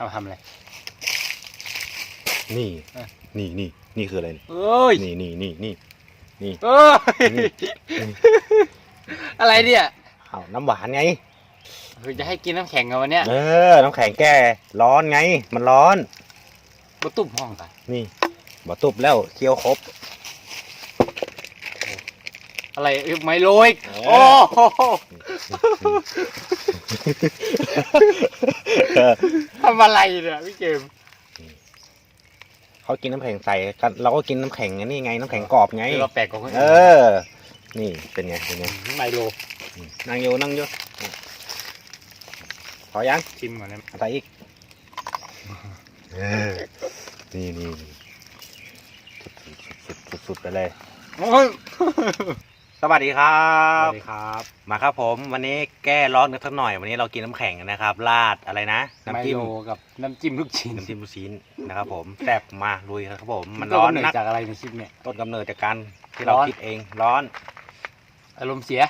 เอาทำอะไร นี่เออนี่นี่นี่คืออะไรเอ้ยนี่นี่นี่นี่นี่ เอ้ย นี่ อะไรเนี่ยเอาน้ำหวานไง คือจะให้กินน้ำแข็งกันวันเนี้ยเออ น้ำแข็งแก้ ร้อนไง มันร้อนบตุ่มห้องกันนี่บ่ตุบแล้วเคี้ยวครบ อะไรเอ้ยไมโลอีกเออ โอ้โหทำ อะไรเนี่ยพี่เกมเขากินน้ำแข็งใส่กันเราก็กินน้ำแข็งไงนี่ไงน้ำแข็งกรอบไงเดี๋ยวเราแปลกกว่าคนเออื่นอ นี่เป็นไงเป็นไงไมโลนั่งอยู่นั่งอยู่พอยังชิมก่อนนะเอาใส่อีกเออนี่นี่นี่สุดสุดสุดไปเลย โอ้ย สวัสดีครัสบวัสดีครับ มาครับผม วันนี้แก้ร้อนกันสักหน่อย วันนี้เรากินน้ำแข็งนะครับ ราดอะไรนะไมน้ำจิ้มโลกับน้ำจิ้มลูกชิ้น น้ำจิ้มลูกชิ้นนะครับผมแซ่บมาลุยครับผม มันร้อนต้กำเดนักจากอะไรในคลิปเนี่ย ต้นกำเนิดจากการที่เราร้อนคิดเอง ร้อน อารมณ์เสีย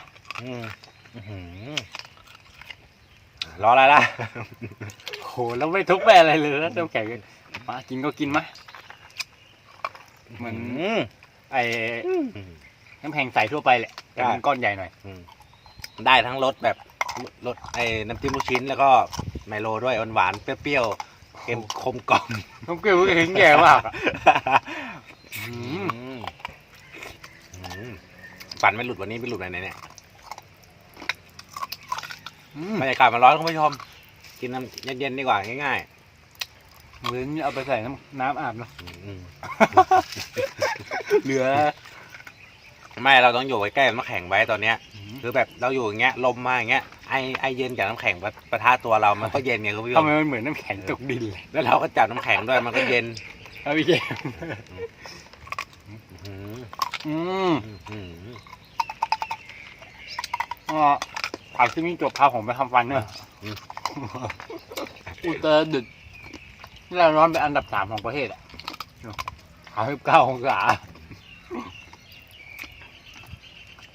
อืมอื้อหือร้อนอะไรล่ะโหแล้วไม่ทุบไปอะไรเลยนะน้ำแข็งมากินก็กินมะเหมือนอืมไอ้ น้ำแข็งใสทั่วไปแหละแต่มันใช่ก้อนใหญ่หน่อยอืมได้ทั้งรสแบบรสไอ้น้ำจิ้มลูกชิ้นแล้วก็ไมโลด้วยหวานๆเปรี้ยวๆเค็มคมกล่อมน้ำเกลือมันแข็งแย่มากอะอือืมมอืมฟันไม่หลุดวันนี้ไม่หลุดไหนๆเนี่ยอืมบรรยากาศมันร้อนคุณผู้ชมกินน้ำเย็นๆดีกว่าง่ายเหมือนเอาไปใส่น้ำน้ำอาบเนอะๆอืม เหลือ ไม่เราต้องอยู่ใกล้ๆน้ำแข็งไว้ตอนเนี้ย คือแบบเราอยู่อย่างเงี้ยลมมาอย่างเงี้ยไอไอเย็นจากน้ำแข็งปะปะทะตัวเรามันก็เย็นไงคุณผู้ชทำมไมมันเหมือนน้ำแข็งตกดินเลยแล้วเราก็จับน้ำแข็งด้วยมันก็เย็นเอาพี่เกมอืมอืมอืมอ๋อถามที่มีจบพาผมไปทำฟันเนอะอุตรดิตถ์นี่เราร้อนเป็นอันดับสามของประเทศอะสามสิบเก้าองศา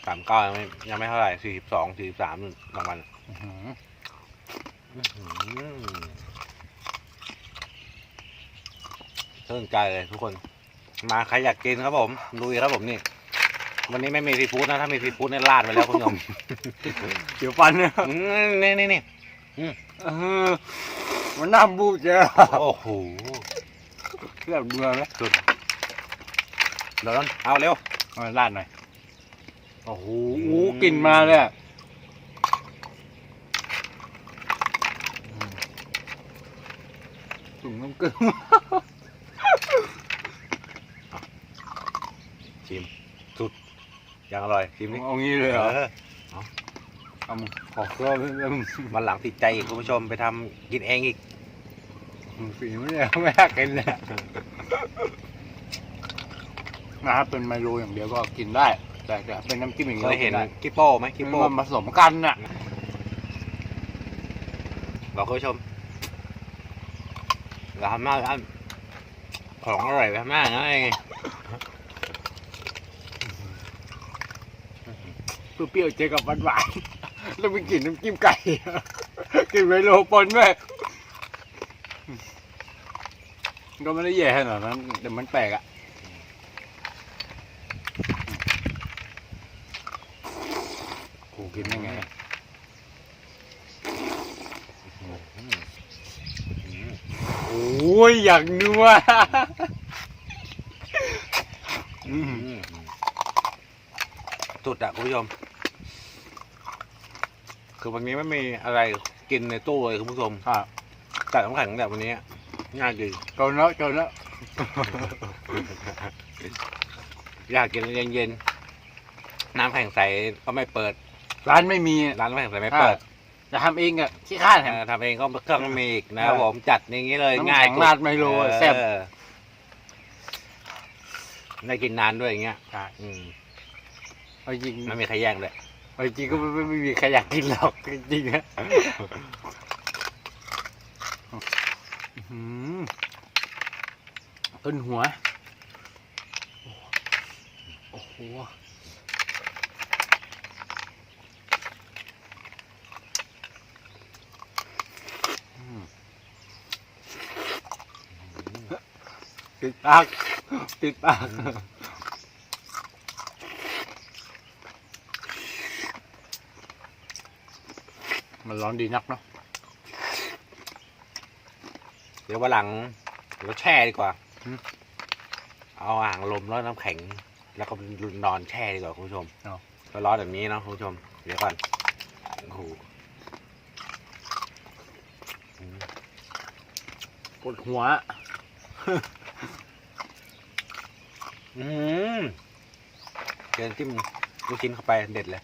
สามเก้ายังไม่ยังไม่เท่าไหร่สี่สิบสองสี่สิบสามบางวันอื้อหืออืมชื่นใจเลยทุกคน มาใครอยากกินครับผมลุยครับผมนี่ วันนี้ไม่มีซีฟู้ดนะ ถ้ามีซีฟู้ดเนี่ยลาดไปแล้วคุณผู้ชม เดี๋ยวฟันเนี่ยอืมนี่นี่นี่เออมันน่าบูดเจ้าโอ้โหเลือดเบื่อไหมสุดเดี๋ยวนั้นเอาเร็วเอาลาดหน่อย โอ้โหอืมกลิ่นมาเลยอะถุงน้ำเกลือ ชิมสุดยังอร่อยชิมนี่เอางี้เลยเหรอเออเอามึงขอเครื่องแล้วมึงวันหลังติดใจอีกคุณผู้ชมไปทำกินเองอีกมึงสีไม่ได้ไม่อยากกินเลยนะครับเป็นไมโลอย่างเดียวก็กินได้ แต่แต่เป็นน้ำจิ้มอย่างเคเดียวยเห็นกิได้กิโป้ไหมกิมันโป้ผสมกันน่ะบอกคุณผู้ชมเราทำมากอันของอร่อยไปมากนะไงเปรี้ยวๆเจอกับหวานๆแล้วมีกลิ่นน้ำจิ้มไก่กลิ่นไมโลปนด้วยก็ไม่ได้แย่ขนาดนั้นแต่มันแปลกอะโอ้ กินได้ไงอะโอ้ยอยากนัวอืมสุดอะคุณผู้ชม คือวันนี้ไม่มีอะไรกินในตู้เลยคุณผู้ชมอะจัดน้ำแข็งแบบวันนี้ง่ายดีเกินแล้วเกินแล้ว อยากกินเย็นๆ น้ำแข็งใสก็ไม่เปิด ร้านไม่มีร้านน้ำแข็งใสไม่เปิดจะทำเองอะขี้ข้านเอแถมอทำเองก็เครื่องไม่มีอีกนะครับเออผมจัดอย่างนี้เลยน้ำง่ายแข็งราดไมโลอะแซ่บ เออได้กินนานด้วยอย่างเงี้ยใช่อืมเอาจริงไม่มีใครแย่งเลยเอาจริงก็ไม่ไม่ไม่มีใครอยากกินหรอกจริงๆนะอื้อหือต้นหัว โอ้โห ปิดปากปิดปาก มันร้อนดีนักเนาะ เดี๋ยววันหลังเราแช่ดีกว่า เอาอ่างลมแล้วน้ำแข็ง แล้วก็นอนแช่ดีกว่าคุณผู้ชมก็ร้อนแบบนี้เนาะคุณผู้ชม เดี๋ยวก่อนโอ้โหอืมปวดหัว อืมเดินจิ้มลูกชิ้นเข้าไปเด็ดเลย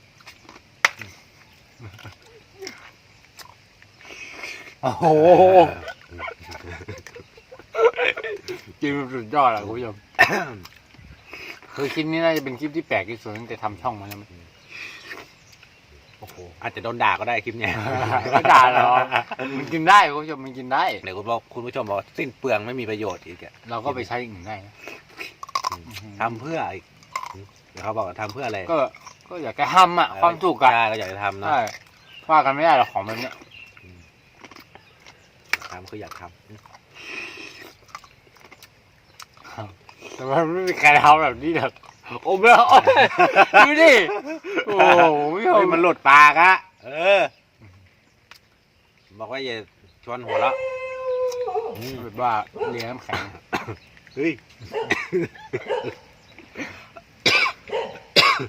โอ้โหกินแบบสุดยอดอะคุณผู้ชม คือคลิปนี้น่าจะเป็นคลิปที่แปลกที่สุดตั้งแต่ทำช่องมาแล้วมั้งโอ้โหอาจจะโดนด่าก็ได้คลิปเนี้ยไม่ด่าหรอกมันกินได้คุณผู้ชมมันกินได้ เดี๋ยวคุณบอกคุณผู้ชมบอกว่าสิ้นเปลืองไม่มีประโยชน์อีกอะเราก็ไปใช้อย่างอื่นได้นะ ทำเพื่ออีกเดี๋ยวเขาบอกว่าทำเพื่ออะไรก็ ก็อยากจะทำอะ ความสุขอะใช่เราอยากจะทำเนาะใช่ว่ากันไม่ได้หรอกของแบบเนี้ยทำคืออยากทแต่ว่าไม่มีใครทำแบบนี้หรอกโอ้ไม่เอาโอ้ยดูดิโอ้โหคุณผู้ชำเฮ้ยมมันหลุดปากอะเออ บอกว่าอย่าชวนหัวเราะอืมแบบว่าเลี้ยงน้ำแข็ง เฮ้ย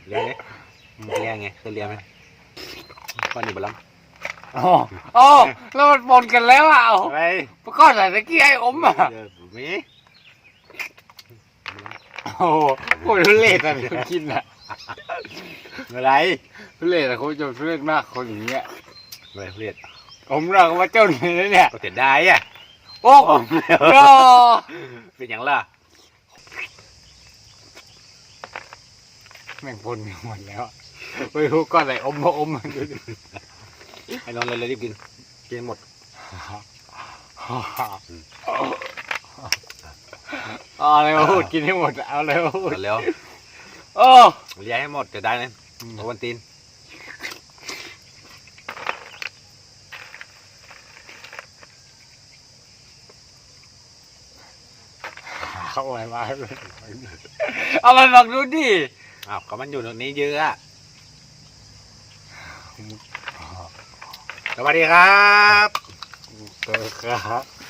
เรียนไงเรียนไงเคยเรียนไหมก้อนนี้บลัมโอ้โอ้แล้วมันปนกันแล้วอะเอาอะไรก็ใส่ตะกี้ไอ้อมอะเจอมีโอ้โหโคตรทุเรศอะกินอะอะไรทุเรศอะคุณผู้ชมทุเรศมากคนอย่างเงี้ยอะไรเรียนผมเราก็มาเจ้าหนี้นะเนี่ยก็เสียดายอะโอ้โห เป็นอย่างล่ะแม่งปนหมดแล้วอะไม่รู้ก้อนอะไรอมมาอมมาดูดิไอ้นอนเลยเลยรีบกินกินหมดเอาอะไรมาพูดกินให้หมดเอาอะไรมาพูดเร็วโอ้เลี้ยงให้หมดจะได้นะโอวันตีน เข้าอะไรมาเอาไปฟังดูดิอ้าวก็มันอยู่ตรงนี้เยอะอะสวัสดีครับเออครับ